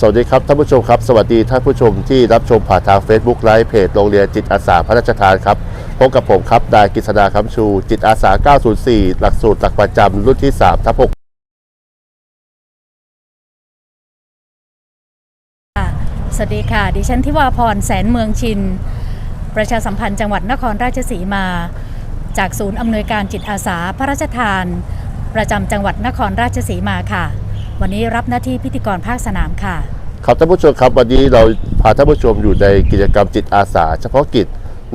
สวัสดีครับท่านผู้ชมครับ สวัสดีท่านผู้ชมที่รับชมผ่านทาง Facebook ไลฟ์เพจโรงเรียนจิตอาสาพระราชทานครับพบกับผมครับนายกฤษดาคำชู จิตอาสา 904 หลักสูตรหลักประจำรุ่นที่3ทับ6สวัสดีค่ะ ดิฉันทิวาพรแสนเมืองชิน ประชาสัมพันธ์จังหวัดนครราชสีมา จากศูนย์อำนวยการจิตอาสาพระราชทาน ประจำจังหวัดนครราชสีมาค่ะ วันนี้รับหน้าที่พิธีกรภาคสนามค่ะ ครับท่านผู้ชมครับวันนี้เราพาท่านผู้ชมอยู่ในกิจกรรมจิตอาสา เฉพาะกิจ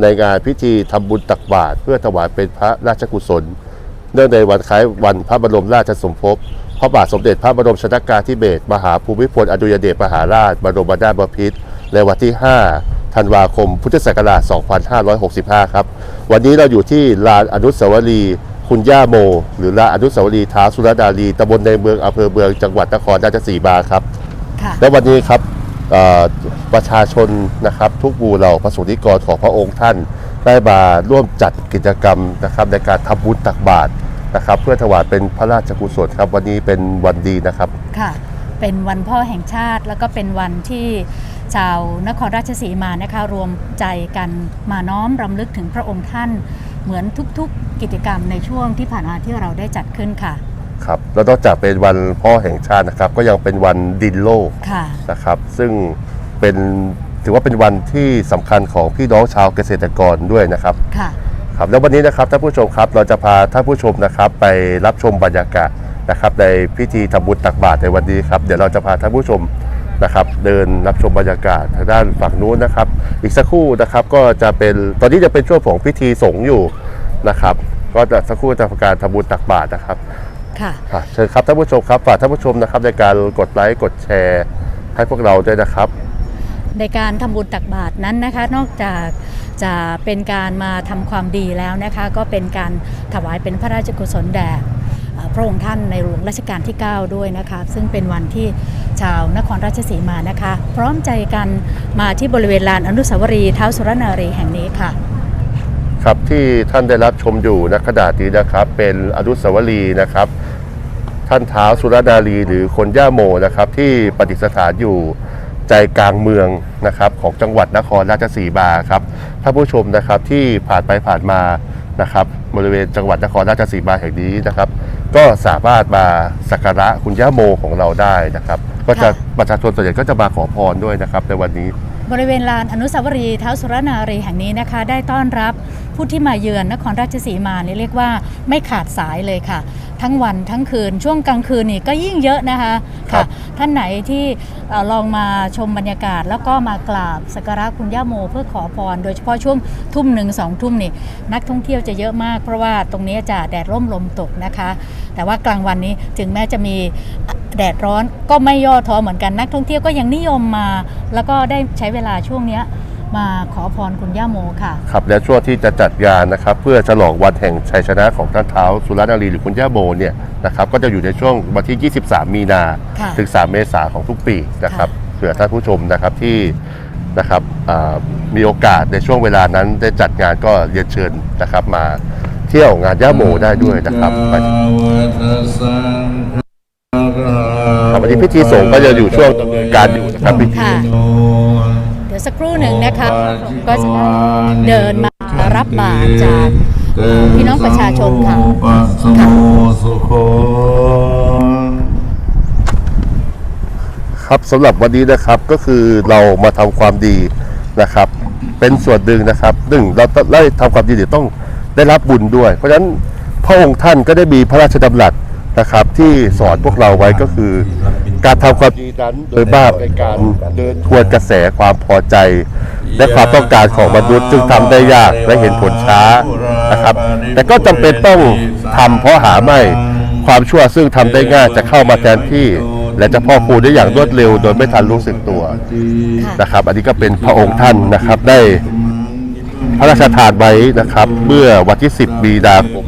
ในงานพิธีทำบุญตักบาตรเพื่อถวายเป็นพระราชกุศล เนื่องในวันคล้ายวันพระบรมราชสมภพพระบาทสมเด็จพระบรมชนกาธิเบศรมหาภูมิพลอดุลยเดชมหาราช บรมนาถบพิตรในวันที่ 5 ธันวาคม พุทธศักราช 2565 ครับ วันนี้เราอยู่ที่ลานอนุสาวรีย์ คุณย่าโม หรือลานอนุสาวรีย์ท้าวสุรนารีตำบลในเมืองอำเภอเมืองจังหวัดนครราชสีมาครับ ค่ะ และวันนี้ครับเอ่อประชาชนนะครับ ทุกหมู่เหล่าประสงค์นิกรของพระองค์ท่าน ได้มาร่วมจัดกิจกรรมนะครับ ในการทำบุญตักบาตรนะครับ เพื่อถวายเป็นพระราชกุศลครับ วันนี้เป็นวันดีนะครับ ค่ะ เป็นวันพ่อแห่งชาติแล้วก็เป็นวันที่ชาวนครราชสีมานะคะรวมใจกันมาน้อมรำลึกถึงพระองค์ท่าน เหมือนทุกๆกิจกรรมในช่วงที่ผ่านมาที่เราได้จัดขึ้นค่ะ ครับแล้วนอกจากเป็นวันพ่อแห่งชาตินะครับ ก็ยังเป็นวันดินโลกค่ะ นะครับ ซึ่งเป็นถือว่าเป็นวันที่สำคัญของพี่น้องชาวเกษตรกรด้วยนะครับ ค่ะ ครับแล้ววันนี้นะครับท่านผู้ชมครับเราจะพาท่านผู้ชมนะครับ ไปรับชมบรรยากาศนะครับในพิธีทำบุญตักบาตรในวันนี้ครับเดี๋ยวเราจะพาท่านผู้ชม นะครับ เดินรับชมบรรยากาศทางด้านฝั่งนู้นนะครับ อีกสักครู่นะครับก็จะเป็นตอนนี้จะเป็นช่วงของพิธีสงฆ์อยู่นะครับ ก็จะสักครู่จะทำการทำบุญตักบาตรนะครับค่ะอะเชิญครับท่านผู้ชมครับฝากท่านผู้ชมนะครับในการกดไลค์กดแชร์ให้พวกเราด้วยนะครับ ในการทำบุญตักบาตรนั้นนะคะ นอกจากจะเป็นการมาทำความดีแล้วนะคะ ก็เป็นการถวายเป็นพระราชกุศลแด่เอ่อ พระองค์ท่านในหลวงรัชกาลที่ 9 ด้วยนะคะ ซึ่งเป็นวันที่ชาวนครราชสีมานะคะ พร้อมใจกันมาที่บริเวณลานอนุสาวรีย์เท้าสุรนารีแห่งนี้ค่ะ ครับที่ท่านได้รับชมอยู่ณขณะนี้นะครับ เป็นอนุสาวรีย์นะครับ ท่านเท้าสุรนารีหรือคนย่าโมนะครับ ที่ประดิษฐานอยู่ใจกลางเมืองนะครับของจังหวัดนครราชสีมาครับท่านผู้ชมนะครับที่ผ่านไปผ่านมา นะครับบริเวณจังหวัดนครราชสีมาแห่งนี้นะครับ ก็สามารถมาสักการะคุณย่าโมของเราได้นะครับ ก็จะค่ะประชาชนส่วนใหญ่ก็จะมาขอพรด้วยนะครับในวันนี้ บริเวณลานอนุสาวรีย์เท้าสุรนารีแห่งนี้นะคะ ได้ต้อนรับ ผู้ที่มาเยือนนครราชสีมานี่เรียกว่าไม่ขาดสายเลยค่ะ ทั้งวันทั้งคืนช่วงกลางคืนนี่ก็ยิ่งเยอะนะคะครัค่ะบท่านไหนที่เอ่อลองมาชมบรรยากาศ แล้วก็มากราบสักการะคุณย่าโม เพื่อขอพร โดยเฉพาะช่วงทุ่มหนึ่งสองทุ่มนี่นักท่องเที่ยวจะเยอะมาก เพราะว่าตรงนี้จะแดดร่มลมตกนะคะ แต่ว่ากลางวันนี้ถึงแม้จะมีแดดร้อนก็ไม่ย่อท้อเหมือนกันนักท่องเที่ยวก็ยังนิยมมา แล้วก็ได้ใช้เวลาช่วงเนี้ย มาขอพรคุณย่าโมค่ะ ครับและช่วงที่จะจัดงานนะครับ เพื่อฉลองวันแห่งชัยชนะของท่านเท้าวสุรนารีหรือคุณย่าโมเนี่ยนะครับก็จะอยู่ในช่วงวันที่ 23 มีนาค่ะถึง 3 เมษายนของทุกปีนะครับเผื่อท่านผู้ชมนะครับที่นะครับอ่ามีโอกาสในช่วงเวลานั้นได้จัดงานก็เรียนเชิญนะครับมาเที่ยวงานย่าโมได้ด้วยนะครับไป ครับวันนี้พิธีสงฆ์ก็จะอยู่ช่วงดำเนินการอยู่นะครับพิธี ค่ะเดี๋ยวสักครู่หนึ่งนะคะก็จะได้เดินมารับบาตรจากพี่น้องประชาชนค่ะครับสำหรับวันนี้นะครับก็คือเรามาทำความดีนะครับ เป็นส่วนหนึ่งนะครับหนึ่งเราได้ทำความดีเดี๋ยวต้องได้รับบุญด้วย เพราะฉะนั้นพระองค์ท่านก็ได้มีพระราชดำรัสนะครับ ที่สอนพวกเราไว้ก็คือ การทำความดีนั้นโดยมากในการเดินทวนกระแสความพอใจ และความต้องการของมนุษย์จึงทำได้ยากและเห็นผลช้านะครับ แต่ก็จำเป็นต้องทำเพราะหาไม่ความชั่วซึ่งทำได้ง่ายจะเข้ามาแทนที่และจะพ่อคูณได้อย่างรวดเร็วโดยไม่ทันรู้สึกตัวค่ะนะครับ อันนี้ก็เป็นพระองค์ท่านนะครับได้พระราชทานไว้นะครับ เมื่อวันที่ 10 มีนาคม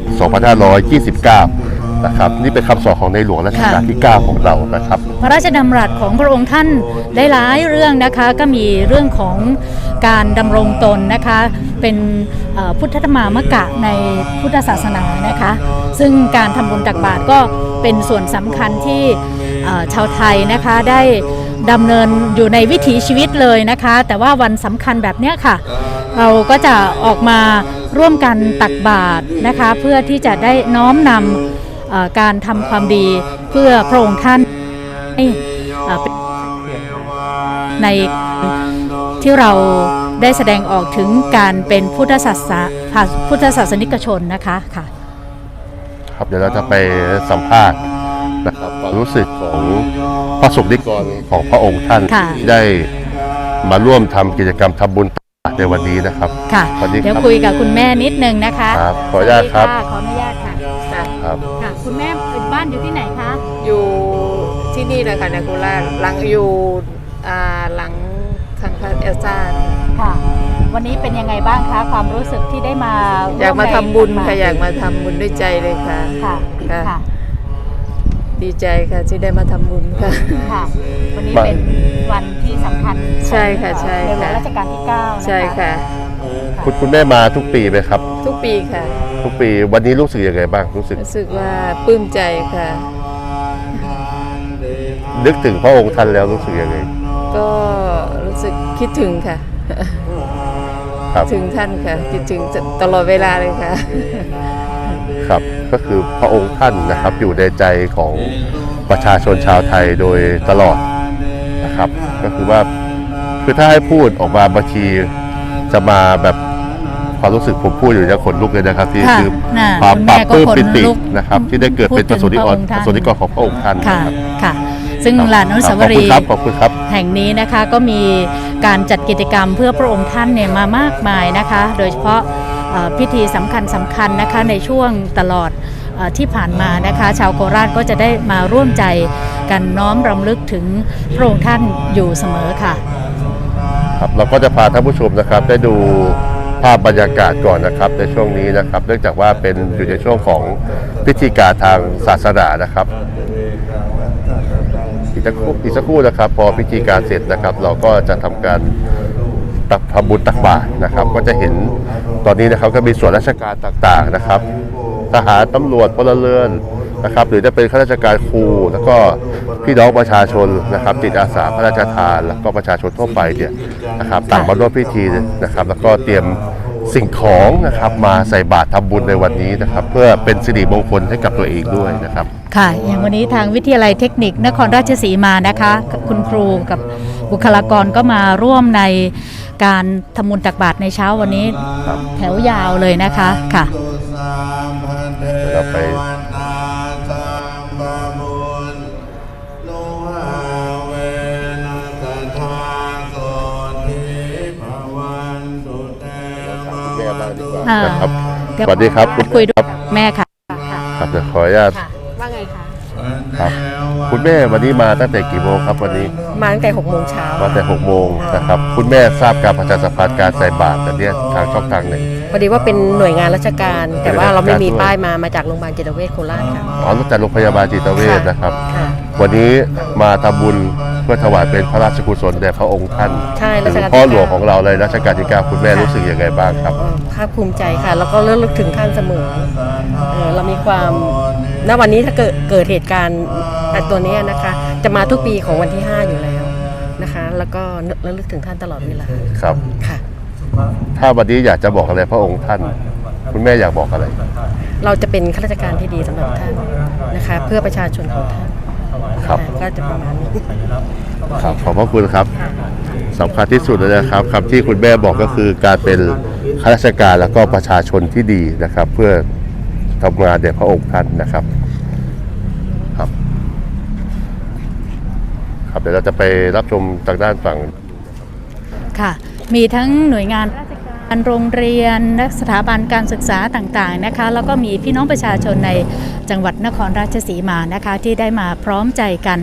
2529 นะครับ นี่เป็นคำสอนของในหลวงรัชกาลที่ 9 ของเรานะครับ พระราชดำรัสของพระองค์ท่านได้หลายเรื่องนะคะก็มีเรื่องของการดำรงตนนะคะเป็นเอ่อพุทธธรรมามกะในพุทธศาสนานะคะ ซึ่งการทำบุญตักบาตรก็เป็นส่วนสำคัญที่เอ่อชาวไทยนะคะได้ดำเนินอยู่ในวิถีชีวิตเลยนะคะ แต่ว่าวันสำคัญแบบเนี้ยค่ะ เราก็จะออกมาร่วมกันตักบาตรนะคะ เพื่อที่จะได้น้อมนำเอ่อ การทำความดีเพื่อพระองค์ท่านให้เอ่อเป็นในที่เราได้แสดงออกถึงการเป็นพุทธศาสนาพุทธศาสนิกชนนะคะค่ะ ครับเดี๋ยวเราจะไปสัมภาษณ์นะครับความรู้สึกของประสบนิกรของพระองค์ท่านค่ะที่ได้มาร่วมทำกิจกรรมทำบุญในวันนี้นะครับค่ะสวัสดีครับเดี๋ยวคุยกับคุณแม่นิดนึงนะคะ ครับ ขออนุญาตครับสวัสดีะขออนุญาตค่ะค่ะครับานอยู่ที่ไหนคะ อยู่ที่นี่เลยค่ะในโคราชหลังอยู่อ่าหลังข้างพระเอลซ่าค่ะ วันนี้เป็นยังไงบ้างคะ ความรู้สึกที่ได้มาอยากมาร่วทำบุญในค่ะอยากมาทำบุญด้วยใจเลยค่ะ ค่ะค่ะ ค่ะ ดีใจค่ะที่ได้มาทำบุญค่ะ ค่ะ วันนี้มาเป็นวันที่สำคัญใช่ค่ะใช่ในหลวงค่ะรัชกาลที่ 9 นะคะใช่ค่ะ คุณคุณแม่มาทุกปีไหมครับ ทุกปีค่ะ ทุกปีวันนี้รู้สึกยังไงบ้างรู้สึก รู้สึกว่าปลื้มใจค่ะ นึกถึงพระองค์ท่านแล้วรู้สึกยังไง ก็รู้สึกคิดถึงค่ะ ครับถึงท่านค่ะ คิดถึงตลอดเวลาเลยค่ะ ครับ ก็คือพระองค์ท่านนะครับอยู่ในใจของประชาชนชาวไทยโดยตลอดนะครับ ก็คือว่าคือถ้าให้พูดออกมาบางที จะมาแบบความรู้สึกผมพูดอยู่จะขนลุกเลยนะครับที่ค่ะคือน่ะความคุณปราแม่บก็ปลื้มขนปิติลุกนะครับ ที่ได้เกิดเป็นพูปดระถึสงนิกรพระองค์ท่าน ประสนิกรของพระองค์ท่านค่ะนะครับค่ะ ซึ่งลานอนุสาวขอบรีคุณย์ครับขอบคุณครับ แห่งนี้นะคะก็มีการจัดกิจกรรมเพื่อพระองค์ท่านเนี่ยมามากมายนะคะ โดยเฉพาะเอ่อพิธีสำคัญสำคัญนะคะในช่วงตลอดเออที่ผ่านมานะคะ ชาวโคราชก็จะได้มาร่วมใจกันน้อมรำลึกถึงพระองค์ท่านอยู่เสมอค่ะ ครับ เราก็จะพาท่านผู้ชมนะครับ ได้ดูภาพบรรยากาศก่อนนะครับ ในช่วงนี้นะครับ เนื่องจากว่าเป็นอยู่ในช่วงของพิธีการทางศาสนานะครับ อีกสักครู่อีกสักครู่นะครับ พอพิธีการเสร็จนะครับ เราก็จะทำการตักทำบุญตักบาตรนะครับ ก็จะเห็นตอนนี้นะครับก็มีส่วนราชการต่างๆนะครับ ทหารตำรวจพลเรือน นะครับหรือจะเป็นข้าราชการครู แล้วก็พี่น้องประชาชนนะครับจิตอาสาพระราชทาน แล้วก็ประชาชนทั่วไปเนี่ยนะครับต่างมาร่วมพิธีนะครับ แล้วก็เตรียมสิ่งของนะครับมาใส่บาตรทำบุญในวันนี้นะครับ เพื่อเป็นสิริมงคลให้กับตัวเองด้วยนะครับ ค่ะ อย่างวันนี้ทางวิทยาลัยเทคนิคนครราชสีมานะคะ คุณครูกับบุคลากรก็มาร่วมในการทำบุญตักบาตรในเช้าวันนี้ครับแถวยาวเลยนะคะค่ะเราไป นนะครับเดี๋ยวสวัสดีครับคุยด้วยแม่ค่ะ ครับเดี๋ยวขออนุญาตค่ะว่าไงคะ ครับ คุณแม่วันนี้มาตั้งแต่กี่โมงครับวันนี้มาตั้งแต่หกโมงเช้ามาแต่6โมงนะครับ คุณแม่ทราบการประชาสัมพันธ์การใส่บาตรแต่เนี้ยทางช่องทางไหน พอดีว่าเป็นหน่วยงานราชการ แต่ว่าเป็นราชการเราไม่มีด้วยป้ายมามาจากโรงพยาบาลจิตเวชโคราชค่ะอ๋อรู้จักโรงพยาบาลจิตเวชนะครับ ค่ะ วันนี้มาทำบุญเพื่อถวายเป็นพระราชกุศลแด่พระองค์ท่านใช่ถึรัชกาลที่งพ่อหลวงเก้า ของเราเลยรัชกาลที่เก้าคุณแม่รู้สึกยังไงบ้างครับเอ่อภาคภูมิใจค่ะ แล้วก็เลื่อนลึกถึงท่านเสมอเอ่อเรามีความ ณวันนี้ถ้าเกิดเกิดเหตุการณ์อะตัวเนี้ยนะคะ จะมาทุกปีของวันที่ 5 อยู่แล้วนะคะ แล้วก็เลื่อนลึกถึงท่านตลอดเวลาครับค่ะ ถ้าวันนี้อยากจะบอกอะไรพระองค์ท่าน คุณแม่อยากบอกอะไร เราจะเป็นข้าราชการที่ดีสำหรับท่านนะคะ เพื่อประชาชนของท่านครับนะะก็จะประมาณนี้ครับขอบพระคุณครับสำคัญที่สุดเลยนะครับคำที่คุณแม่บอกก็คือการเป็นข้าราชการแล้วก็ประชาชนที่ดีนะครับ เพื่อ ทำงานแด่พระองค์ท่านนะครับครับ ครับเดี๋ยวเราจะไปรับชมทางด้านฝั่งค่ะ มีทั้งหน่วยงานราชการโรงเรียนสถาบันการศึกษาต่างๆนะคะ แล้วก็มีพี่น้องประชาชนในจังหวัดนครราชสีมานะคะ ที่ได้มาพร้อมใจกัน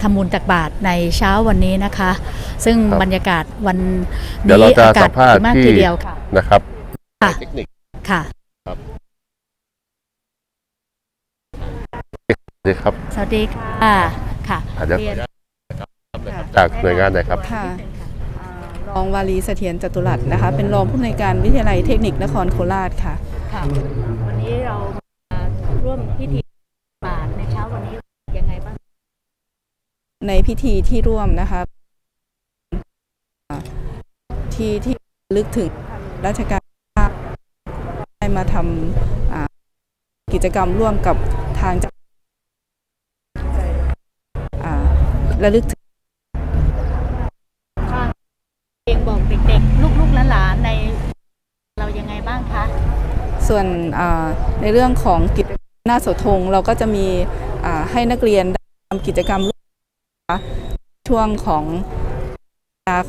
ทำบุญตักบาตรในเช้าวันนี้นะคะ ซึ่งบรรยากาศวันนี้เราจะอากาศดีมากทีเดียวค่ะนะครับค่ะเทคนิคค่ะ ดีครับสวัสดีค่ะค่ะอาจจะเรียนจากหน่วยงานไหนครับ ค่ะรองวารีเสถียรจตุรัสนะคะ เป็นรองผู้อำนวยการวิทยาลัยเทคนิคนครโคราชค่ะค่ะ วันนี้เรามาร่วมพิธีบาตรในเช้าวันนี้ยังไงบ้าง ในพิธีที่ร่วมนะคะอ่าที่ที่ลึกถึงราชการได้มาทำอ่ากิจกรรมร่วมกับทางจั ระลึกถึงเองบอกเด็กๆ ลูกๆหลานๆในเรายังไงบ้างคะ ส่วนอ่าในเรื่องของกิจกรรมหน้าเสาธงเราก็จะมีอ่าให้นักเรียนได้ทำกิจกรรมร่วมนะคะช่วงของ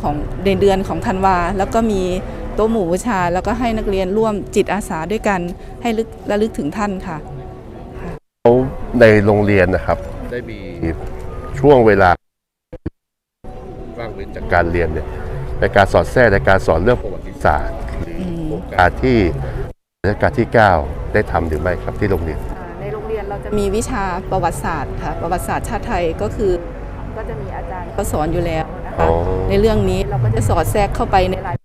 ของเดือนเดือนของธันวา แล้วก็มีโต๊ะหมู่บูชา แล้วก็ให้นักเรียนร่วมจิตอาสาด้วยกัน ให้ลึกระลึกถึงท่านค่ะ ในโรงเรียนนะครับ ได้มี ช่วงเวลาว่างเว้นจากการเรียนเนี่ยในการสอนแทรกในการสอนเรื่องประวัติศาสตร์หรือโครงการที่รัชกาลที่ 9 ได้ทำหรือไม่ครับที่โรงเรียนอ่าในโรงเรียนเราจะมีวิชาประวัติศาสตร์ค่ะประวัติศาสตร์ชาติไทยก็คือ ก็จะมีอาจารย์เขาสอนอยู่แล้วนะอ๋คะอในเรื่องนี้เราก็จะสอดแทรกเข้าไปในราย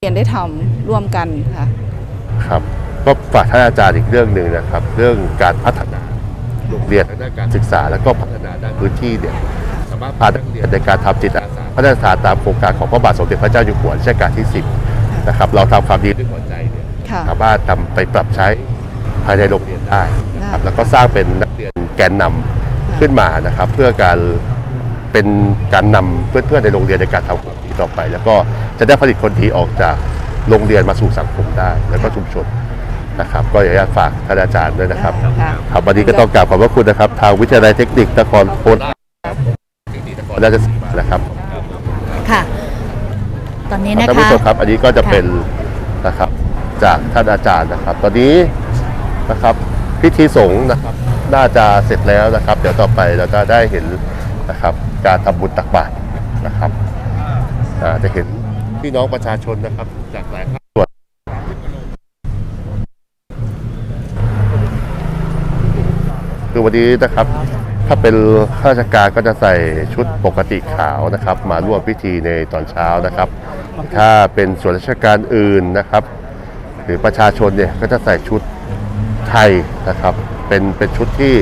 เรียนได้ทำร่วมกันค่ะครับก็ฝากท่านอาจารย์อีกเรื่องหนึ่งนะครับ เรื่องการพัฒนา โรงเรียนทางด้านการศึกษา แล้วก็พัฒนาด้านพื้นที่เนี่ยสามารถพานักเรียนในการทำจิตอาสาพัฒนาตามโครงการของพระบาทสมเด็จพระเจ้าอยู่หัวรัชกาลที่ 10 นะครับ เราทำความดีด้วยหัวใจเนี่ยค่ะสามารถนำไปปรับใช้ภายในโรงเรียนได้นะครับแล้วก็สร้างเป็นนักเรียนแกนนำขึ้นมานะครับ เพื่อการเป็นการนำเพื่อนๆในโรงเรียนในการทำความดีต่อไป แล้วก็จะได้ผลิตคนดีออกจากโรงเรียนมาสู่สังคมได้ แล้วก็ชุมชน นะครับ ก็อยากจะฝากท่านอาจารย์ด้วยนะครับค่ะครับวันนี้ก็ต้องกราบขอบพระคุณนะครับ ทางวิทยาลัยเทคนิคนครโคราชนครราชสีมานะครับค่ะ ตอนนี้ท่านะนผู้คะ ชมครับ อันนี้ก็จะค่ะเป็นนะครับจากท่านอาจารย์นะครับ ตอนนี้นะครับพิธีสงฆ์นะครับน่าจะเสร็จแล้วนะครับ เดี๋ยวต่อไปเราจะได้เห็นนะครับ การทำบุญตักบาตรนะครับอ่าจะเห็นพี่น้องประชาชนนะครับ จากหลายภาคส่วน คือวันนี้นะครับ ถ้าเป็นข้าราชการก็จะใส่ชุดปกติขาวนะครับ มาร่วมพิธีในตอนเช้านะครับ ถ้าเป็นส่วนราชการอื่นนะครับ หรือประชาชนเนี่ยก็จะใส่ชุดไทยนะครับ เป็นเป็นชุดที่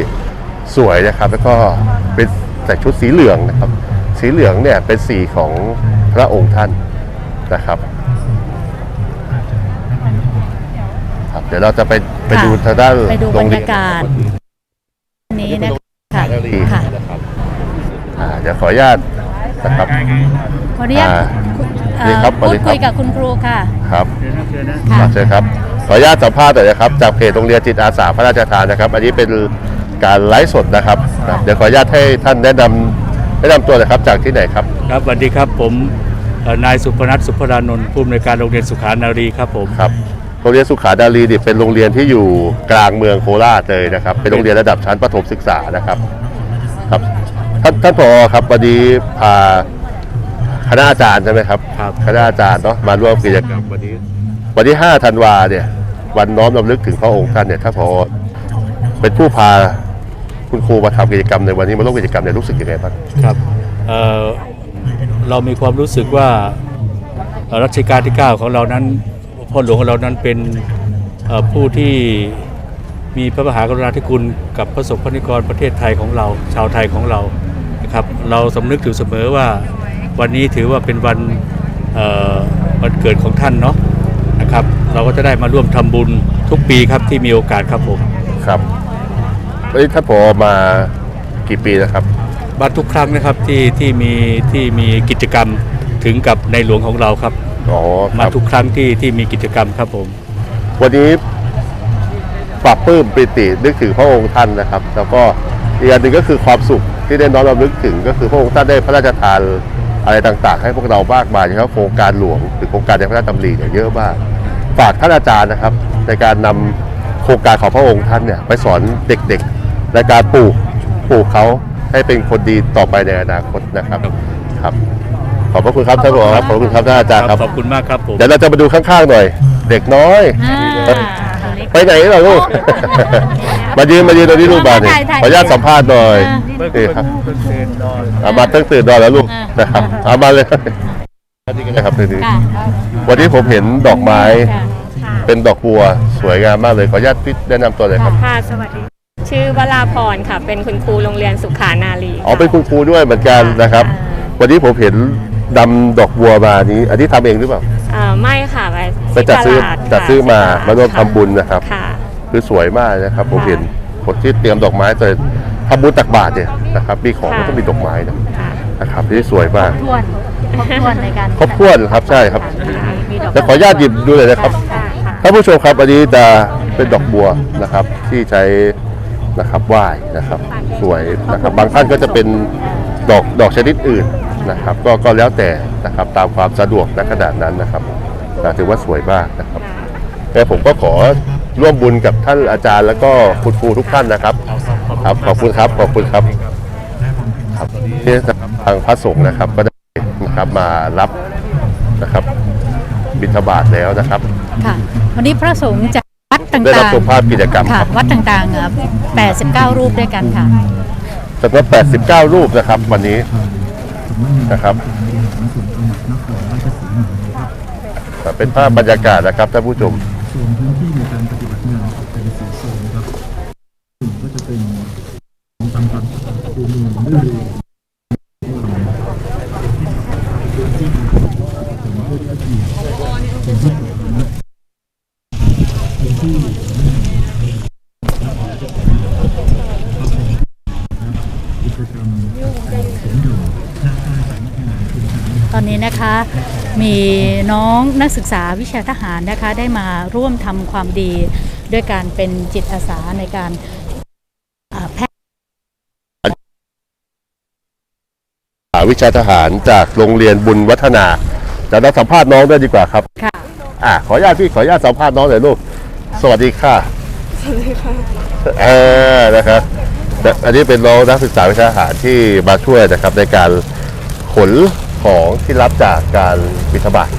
สวยนะครับ แล้วก็เป็นใส่ชุดสีเหลืองนะครับ สีเหลืองเนี่ยเป็นสีของพระองค์ท่านนะครับครับเดี๋ยวเราจะไปไปดูทางด้านไปดูบรรงรเรียนยากาศนี้นะคะค่ะ ดี ค่ะ นะครับ อ่าเดี๋ยวขออนุญาตนะครับขออนุญาตอ่า เอ่ดีอครับสวัสพูดีดครับ คุยกับคุณครูค่ะ ครับค่ะเชิญครับขออนุญาตสัมภาษณ์หน่อยนะครับจากเพจโรงเรียนจิตอาสาพระราชทานนะครับ อันนี้เป็นการไลฟ์สดนะครับนะเดี๋ยวขออนุญาตให้ท่านแนะนำแนะนำตัวหน่อยครับจากที่ไหนครับครับสวัสดีครับผมเอ่อนายสุพนัทสุพรานนท์ผู้อำนวยการโรงเรียนสุขานารีครับผมครับโรงเรียนสุขาดารีนี่เป็นโรงเรียนที่อยู่กลางเมืองโคราชเลยนะครับ เป็นโรงเรียนระดับชั้นประถมศึกษานะครับครับ ท่านท่านผอครับวันนี้พาคณะอาจารย์ใช่ไหมครับครับ คณะอาจารย์เนาะมาร่วมกิจกรรมวันนี้ วันที่5ธันวาเนี่ย วันน้อมรำลึกถึงพระองค์ท่านเนี่ยถ้าพอเป็นผู้พาคุณครูมาทำกิจกรรมในวันนี้มาร่วมกิจกรรมเนี่ยรู้สึกยังไงบ้างครับเอ่อเรามีความรู้สึกว่าเอ่อรัชกาลที่ 9 ของเรานั้นพ่อหลวงของเรานั้นเป็นเอ่อผู้ที่มีพระมหากรุณาธิคุณกับพระสงฆ์นิกรประเทศไทยของเรา ชาวไทยของเรา นะครับเราสำนึกอยู่เสมอว่าวันนี้ถือว่าเป็นวันเอ่อวันเกิดของท่านเนาะนะครับ เราก็จะได้มาร่วมทำบุญทุกปีครับที่มีโอกาสครับผมครับวันนี้ท่านผอมากี่ปีแล้วครับบัตรทุกครั้งนะครับที่ที่มีที่มีกิจกรรมถึงกับในหลวงของเราครับอ๋อคมารับทุกครั้งที่ที่มีกิจกรรมครับผม วันนี้ปรับปลื้มปิตินึกถึงพระองค์ท่านนะครับ แล้วก็อีกอันหนึ่งก็คือความสุข ที่ได้น้อมรำลึกถึงก็คือพระองค์ท่านได้พระราชทานอะไรต่างๆ ให้พวกเรามากมายนะครับโครงการหลวงหรือโครงการในพระราชดำริเนี่ยเยอะมากฝากท่านอาจารย์นะครับ ในการนำโครงการของพระองค์ท่านเนี่ยไปสอนเด็กๆในการปลูกปลูกเขาให้เป็นคนดีต่อไปในอนาคตนะครับครับ ขอบพระคุณครับท่านผอครับขอบคุณครับท่านอาจารย์ครับขอบคุณมากครับผมเดี๋ยวเราจะมาดูข้างๆหน่อย เด็กน้อย อ่าเล็ก ไปไหนล่ะลูก มายืนมายืนตรงนี้ลูกบาทเนี่ยถ่ายถ่ายขออนุญาตสัมภาษณ์หน่อยอ่านี่ครับเอามาตั้งตื่นนอนแล้วลูกอ่านนะครับเอามาเลยนี่ก็ได้ครับนี่ค่ะวันนี้ผมเห็นดอกไม้ค่ะเป็นดอกบัวสวยงามมากเลยขออนุญาตพี่แนะนำตัวเลยครับค่ะสวัสดีชื่อวราพรค่ะ เป็นคุณครูโรงเรียนสุขานารีอ๋อเป็นคุณครูด้วยเหมือนกันนะครับ วันนี้ผมเห็น ดำดอกบัวมานี้ อันนี้ทำเองหรือเปล่าเอ่อไม่ค่ะไปไปจัดซื้อที่ตลาจัดซื้อมาค่ะมาร่วมทำบุญนะครับ ค่ะ คือสวยมากนะครับ ผมค่ะเห็นคนที่เตรียมดอกไม้แต่ทำบุญตักบาตรเนี่ยนะครับมีของค่ะ ก็ต้องมีดอกไม้นะค่ะ นะครับที่สวยมาก ถ้วนครบถ้วนในการครบถ้วนครับใช่ครับ มีดอกแล้วขออนุญาตหยิบดูเลยนะครับ ค่ะค่ะท่านผู้ชมครับอันนี้จะเป็นดอกบัวนะครับที่ใช้นะครับไหว้นะครับ สวยนะครับ บางท่านก็จะเป็นดอกดอกชนิดอื่น นะครับก็ก็แล้วแต่นะครับตามความสะดวกณขนาดนั้นนะครับแต่ถือว่าสวยมากนะครับแต่ผมก็ขอร่วมบุญกับท่านอาจารย์ แล้วก็คุณครูทุกท่านนะครับครับขอบคุณครับขอบคุณครับครับนี่นะครับทางพระสงฆ์นะครับก็ได้นะครับมารับนะครับบิณฑบาตแล้วนะครับค่ะวันนี้พระสงฆ์จากวัดต่างๆได้รับชมภาพกิจกรรมค่ะครับวัดต่างๆเอ่อ89 รูปด้วยกันค่ะจำนวน89 รูปนะครับ วันนี้ นะครับเป็นภาพบรรยากาศนะครับท่านผู้ชมส่วนพื้นที่ในการปฏิบัติงานเป็นสีโซนครับส่วนก็จะเป็นของทางฝั่งภูเมืองด้วย นนี้นะคะมีน้องนักศึกษาวิชาทหารนะคะได้มาร่วมทำความดีด้วยการเป็นจิตอาสาในการอ่าแพทย์อ่าวิชาทหารจากโรงเรียนบุญวัฒนาจะได้สัมภาษณ์น้องด้วยดีกว่าครับค่ะอ่าขออนุญาตพี่ขออนุญาตสัมภาษณ์น้องหน่อยลูกสวัสดีค่ะสวัสดีค่ะเออนะครับและอันนี้เป็นน้องนักศึกษาวิชาทหารที่มาช่วยนะครับในการขน ของที่รับจากการบิณฑบาต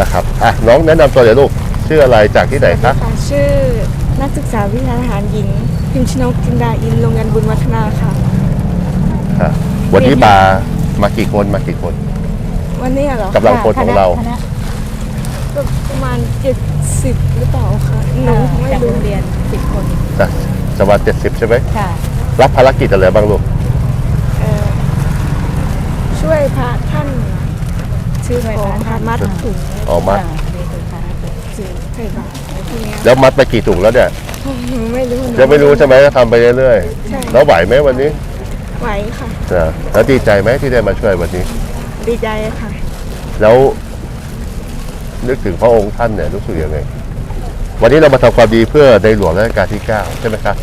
นะครับอะน้องแนะนำตัวหน่อยลูกชื่ออะไรจากที่ไหนคะค่ะชื่อนักศึกษาวิชาทหารหญิง พิมชนกจินดาอินโรงเรียนบุญวัฒนาค่ะ อะวันนี้มามากี่คนมากี่คน วันนี้เหรอกำลังพลของเรา คณะก็ประมาณ 70 หรือเปล่าคะหนูไม่จากรู้โรงเรียน10คนจะจะมาเจ็ดสิบใช่ไหมค่ะ รับภารกิจอะไรบ้างลูกเอ่อ ช่วยพระท่านชื่อของค่ะมัดถุงออกมาค่ะนี่คือภารกิจจือใส่บาตรอะไรพวกเนี้ยแล้วมัดไปกี่ถุงแล้วเนี่ยหนูไม่รู้หนูยังไม่รู้ใช่ไหมก็ทำไปเรื่อยใช่ๆแล้วไหวไหมวันนี้ไหวค่ะอะแล้วดีใจไหมที่ได้มาช่วยวันนี้ ดีใจค่ะ แล้ว นึกถึงพระองค์ท่านเนี่ยรู้สึกยังไง วันนี้เรามาทำความดีเพื่อในหลวงรัชกาลที่ 9 ใช่ไหมครับ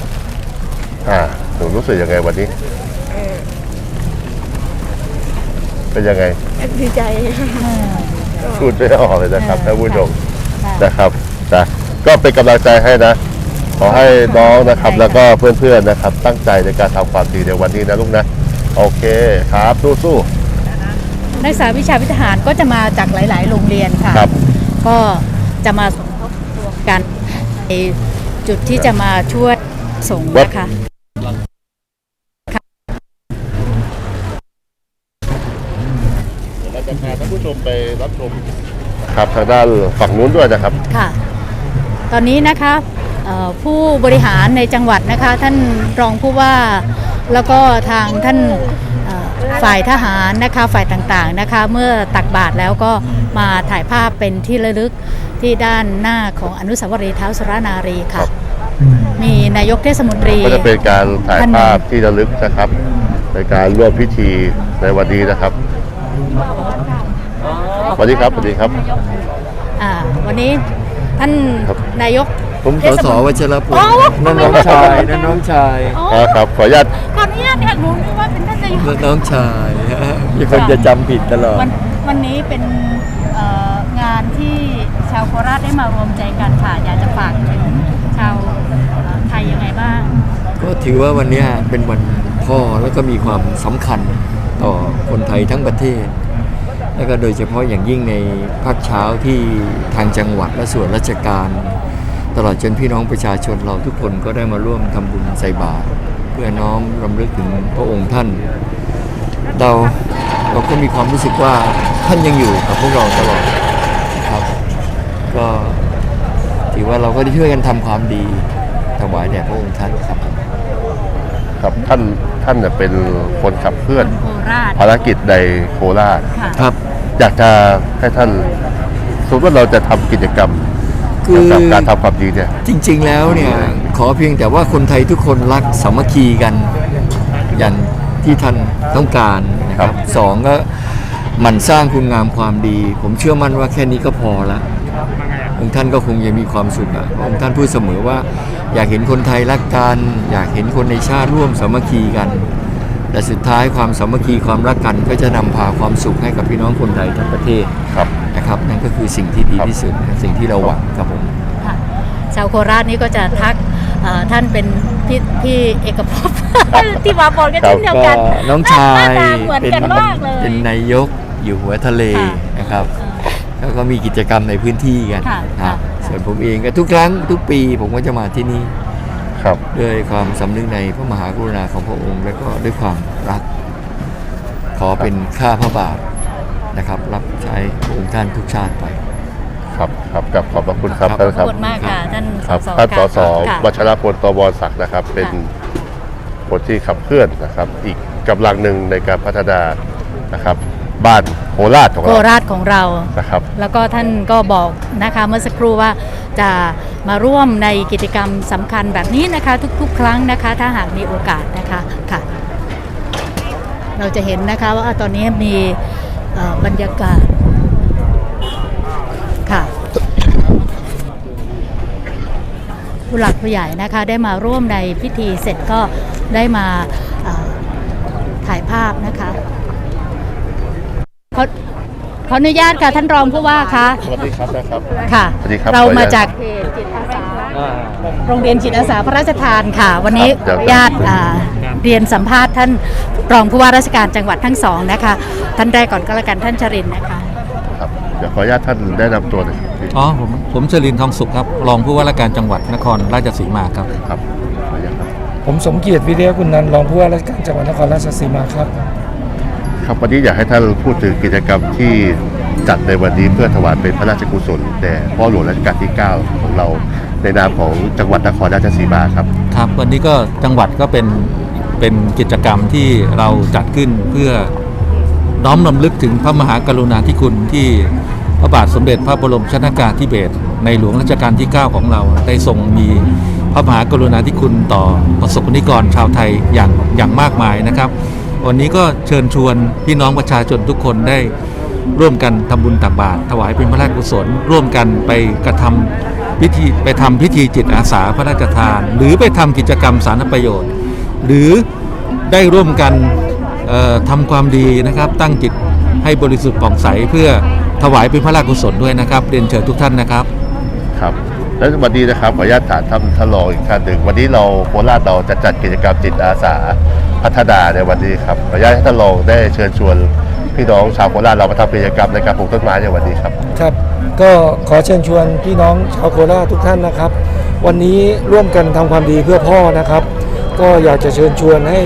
อ่าหนูรู้สึกยังไงวันนี้ เป็นยังไงดีใจค่ะพูดไม่ออกเลยนะครับท่านผู้ชมค่ะนะครับนะก็เป็นกำลังใจให้นะ ขอให้น้องนะครับใช่ค่ะแล้วก็เพื่อนๆนะครับ ตั้งใจในการทำความดีในวันนี้นะลูกนะ โอเคครับสู้ๆ นักศึกษาวิชาวิทหารก็จะมาจากหลาย ๆ โรงเรียนค่ะ ครับ ก็จะมาสมทบรวมกันในจุดที่จะมาช่วยสงฆ์นะคะ จะพาท่านผู้ชมไปรับชมครับทางด้านฝั่งนู้นด้วยนะครับ ค่ะ ตอนนี้นะคะเอ่อผู้บริหารในจังหวัดนะคะ ท่านรองผู้ว่าแล้วก็ทางท่านเอ่อฝ่ายทหารนะคะฝ่ายต่างๆนะคะ เมื่อตักบาตรแล้วก็มาถ่ายภาพเป็นที่ระลึกที่ด้านหน้าของอนุสาวรีย์เท้าสุรนารีครัค่ะบมีนายกเทศมนตรี ก็จะเป็นการถ่ายท่านหนึ่งภาพที่ระลึกนะครับ ในการร่วมพิธีในวันนี้นะครับ สวัสดีครับสวัสดีครับอ่าวันนี้ท่านครับ นายก ผมเทสศสมนตรีวัชรพลอ๋อ นั่นน้องชายนั่นน้องชายอ๋ออ่าครับขออนุญาตขออนุญาตค่ะหนูนึกว่าเป็นท่านนายก นั่นน้องชายมีคนจะจำผิดตลอด วันวันนี้เป็นเอ่องานที่ชาวโคราชได้มารวมใจกันค่ะ อยากจะฝากถึงชาวเอ่อไทยยังไงบ้าง ก็ถือว่าวันเนี้ยเป็นวันพ่อแล้วก็มีความสำคัญต่อคนไทยทั้งประเทศ แล้วก็โดยเฉพาะอย่างยิ่งในภาคเช้าที่ทางจังหวัดและส่วนราชการ ตลอดจนพี่น้องประชาชนเราทุกคนก็ได้มาร่วมทำบุญใส่บาตรเพื่อน้อมรำลึกถึงพระองค์ท่าน เราเราก็มีความรู้สึกว่าท่านยังอยู่กับพวกเราตลอดนะครับ ก็ถือว่าเราก็ได้ช่วยกันทำความดีถวายแด่พระองค์ท่านครับ ครับท่านท่านเนี่ยเป็นคนขับเคลื่อนโคราชภารกิจในโคราชค่ะ ครับ อยากจะให้ท่านสมมติว่าเราจะทำกิจกรรมคือ เกี่ยวกับการทำความดีเนี่ย จริงๆแล้วเนี่ยขอเพียงแต่ว่าคนไทยทุกคนรักสามัคคีกัน อย่างที่ท่านต้องการนะคครัรับบ สองก็หมันสร้างคุณงามความดี ผมเชื่อมั่นว่าแค่นี้ก็พอละองค์ท่านก็คงจะมีความสุขอะองค์ท่านพูดเสมอว่า อยากเห็นคนไทยรักกัน อยากเห็นคนในชาติร่วมสามัคคีกันแต่สุดท้ายความสามัคคีความรักกันก็จะนำพาความสุขให้กับพี่น้องคนไทยทั้งประเทศครับนะครับนั่นก็คือสิ่งที่ดีที่สุดสิ่งที่เราหวังครับผมค่ะชาวโคราชนี่ก็จะทักเอ่อท่านเป็นพี่พี่เอกภพที่มาปอนก็เช่นเดียวก็กันน้องชาหน้ายตาเหมือนเป็นกันมากเลยเป็นนายกอยู่หัวทะเลค่ะนะครับแล้วก็มีกิจกรรมในพื้นที่กันค่ะคค่ะรับ ส่วนผมเองก็ทุกครั้งทุกปีผมก็จะมาที่นี่ครับด้วยความสำนึกในพระมหากรุณาของพระองค์ และก็ด้วยความรัก ขอเป็นข้าพระบาทนะครับ รับใช้พระองค์ท่านทุกชาติไป ครับครับกับขอบพระคุณครับครับท่านขคอรับบคุณมากค่ะท่านครับสท่านสสค่ะวัชรพลตบศักดิ์นะครับ เป็นค่ะคนที่ขับเคลื่อนนะครับ อีกกำลังหนึ่งในการพัฒนานะครับ บ้านโคราชของโคเรา ราชของเรา นะครับ แล้วก็ท่านก็บอกนะคะเมื่อสักครู่ว่าจะมาร่วมในกิจกรรมสำคัญแบบนี้นะคะ ทุกๆ ครั้งนะคะ ถ้าหากมีโอกาสนะคะค่ะ เราจะเห็นนะคะว่าตอนนี้มีเอ่อบรรยากาศค่ะ ผู้หลักผู้ใหญ่นะคะได้มาร่วมในพิธีเสร็จก็ได้มาเอ่อถ่ายภาพนะคะขอ ขออนุญาตค่ะท่านรองผู้ว่าคะสวัสดีครับนะครับ ค่ะ สวัสดีครับเราขออนุญาตมาจากเพจจิตอาสาโรงเรียนจิตอาสาพระราชทานค่ะ วันนี้ครับญาติอ่าเรียนสัมภาษณ์ท่านรองผู้ว่าราชการจังหวัดทั้งสองนะคะ ท่านแรกก่อนก็แล้วกันท่านชรินทร์นะคะครับเดี๋ยวขออนุญาตท่านแนะนำตัวหน่อยครับอ๋อผมผมชลินทองสุขครับรองผู้ว่าราชการจังหวัดนครราชสีมาครับครับขออนุญาตครับผมสมเกียรติวิริยกุลนันท์รองผู้ว่าราชการจังหวัดนครราชสีมาครับ ครับวันนี้อยากให้ท่านพูดถึงกิจกรรมที่จัดในวันนี้เพื่อถวายเป็นพระราชกุศลแด่พ่อหลวงรัชกาลที่ 9 ของเราในนามของจังหวัดนครราชสีมาครับ ครับวันนี้ก็จังหวัดก็เป็นเป็นกิจกรรมที่เราจัดขึ้นเพื่อน้อมรำลึกถึงพระมหากรุณาธิคุณที่พระบาทสมเด็จพระบรมชนากาธิเบศรในหลวงรัชกาลที่ 9 ของเราได้ทรงมีพระมหากรุณาธิคุณต่อประสบนิกรชาวไทยอย่างอย่างมากมายนะครับ วันนี้ก็เชิญชวนพี่น้องประชาชนทุกคนได้ร่วมกันทำบุญตักบาตรถวายเป็นพระราชกุศล ร่วมกันไปกระทำพิธีไปทำพิธีจิตอาสาพระราชทาน หรือไปทำกิจกรรมสาธารณประโยชน์ หรือได้ร่วมกันเอ่อทำความดีนะครับตั้งจิตให้บริสุทธิ์ผ่องใสเพื่อถวายเป็นพระราชกุศลด้วยนะครับเรียนเชิญทุกท่านนะครับครับและวันนี้นะครับขออนุญาตถามท่านท่านรองอีกท่านหนึ่งวันนี้เราโคราชเราจะจัดกิจกรรมจิตอาสาพัฒนาในวันนี้ครับขออนุญาตให้ท่านรองได้เชิญชวนพี่น้องชาวโคราชเรามาทำกิจกรรมในการปลูกต้นไม้ในวันนี้ครับ ครับ ก็ขอเชิญชวนพี่น้องชาวโคราชทุกท่านนะครับ วันนี้ร่วมกันทำความดีเพื่อพ่อนะครับ ก็อยากจะเชิญชวนให้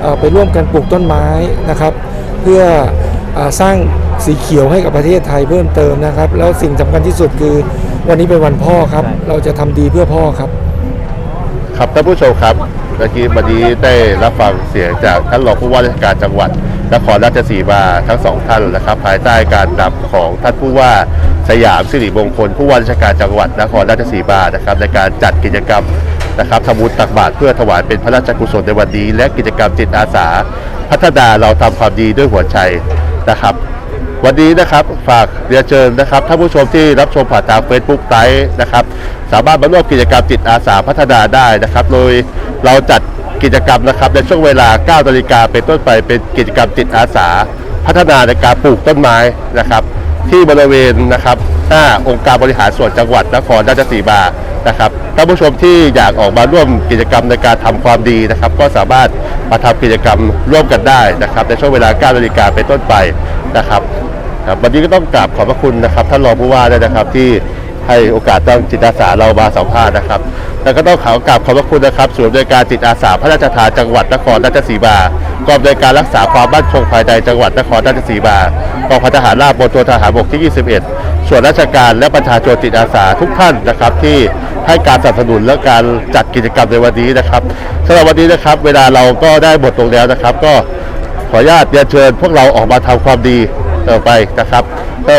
เอ่อไปร่วมกันปลูกต้นไม้นะครับ เพื่อเออสร้างสีเขียวให้กับประเทศไทยเพิ่มเติมนะครับ แล้วสิ่งสำคัญที่สุดคือวันนี้เป็นวันพ่อครับ เราจะทำดีเพื่อพ่อครับ ครับท่านผู้ชมครับ เมื่อกี้วันนี้ได้รับฟังเสียงจากท่านรองผู้ว่าราชการจังหวัดนครราชสีมาทั้งสองท่านนะครับ ภายใต้การนำของท่านผู้ว่าสยามสิริมงคลผู้ว่าราชการจังหวัดนครราชสีมานะครับในการจัดกิจกรรมนะครับทำบุญตักบาตรเพื่อถวายเป็นพระราชกุศลในวันนี้ และกิจกรรมจิตอาสา พัฒนาเราทำความดีด้วยหัวใจนะครับ วันนี้นะครับฝากเรียนเชิญนะครับท่านผู้ชมที่รับชมผ่านทาง Facebook ไลฟ์นะครับ สามารถมาร่วมกิจกรรมจิตอาสาพัฒนาได้นะครับ โดย เราจัดกิจกรรมนะครับในช่วงเวลา9นาฬิกาเป็นต้นไปเป็นกิจกรรมจิตอาสา พัฒนาในการปลูกต้นไม้นะครับ ที่บริเวณนะครับหน้าองค์การบริหารส่วนจังหวัดนครราชสีมานะครับท่านผู้ชมที่อยากออกมาร่วมกิจกรรมในการทำความดีนะครับ ก็สามารถมาทำกิจกรรมร่วมกันได้นะครับ ในช่วงเวลา9นาฬิกาเป็นต้นไปนะครับครับวันนี้ก็ต้องกราบขอบพระคุณนะครับท่านรองผู้ว่าด้วยนะครับที่ ให้โอกาสตั้งจิตอาสาเรามาสัมภาษณ์นะครับ แล้วก็ต้องขอกราบขอบพระคุณนะครับศูนย์บริการจิตอาสาพระราชทานจังหวัดนครราชสีมากองบริการรักษาความมั่นคงภายในจังหวัดนครราชสีมากองพันทหารราบบนตัวทหารบกที่ 21 ส่วนราชการและประชาชนจิตอาสาทุกท่านนะครับที่ให้การสนับสนุนและการจัดกิจกรรมในวันนี้นะครับสำหรับวันนี้นะครับเวลาเราก็ได้หมดลงแล้วนะครับ ก็ขออนุญาตเรียนเชิญพวกเราออกมาทำความดีต่อไปนะครับ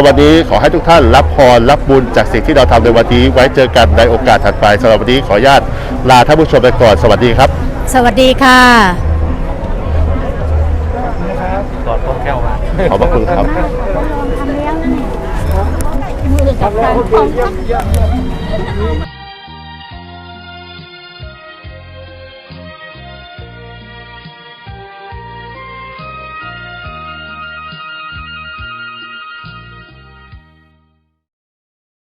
วันนี้ขอให้ทุกท่านรับพรรับบุญจากสิ่งที่เราทำในวันนี้ ไว้เจอกันในโอกาสถัดไปสำหรับวันนี้ขออนุญาตลาท่านผู้ชมไปก่อนสวัสดีครับ สวัสดีค่ะก่อนต้นแก้วมาขอบพระคุณครับมือกับการของ